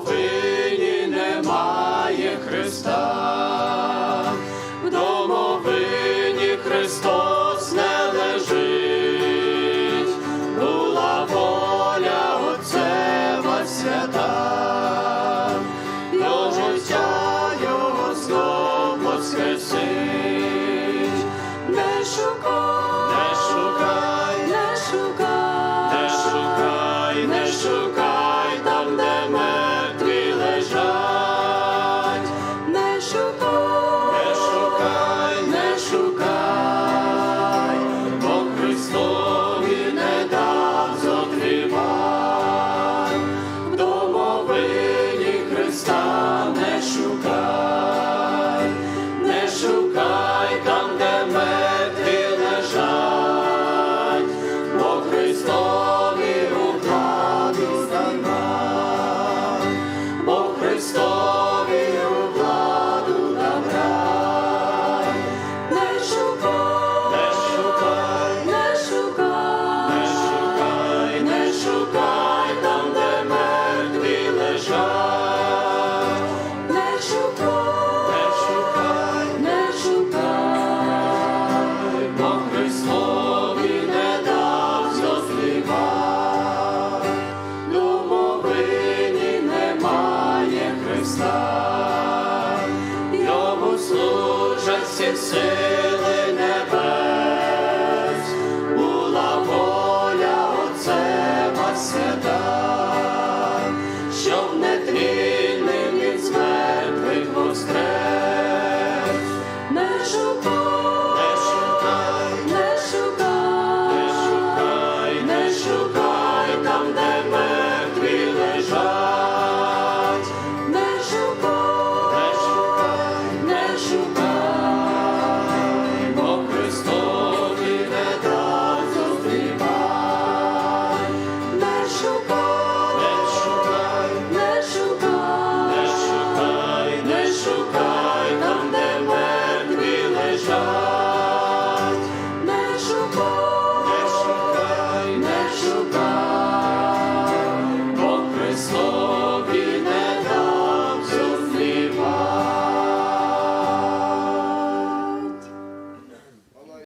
домовині немає Христа, домовині Христос не лежить, була воля Отцева свята, до життя його знов воскресить, не шукай, не шукай, не шукай, не шукай. Христа, Йому служать всі сили.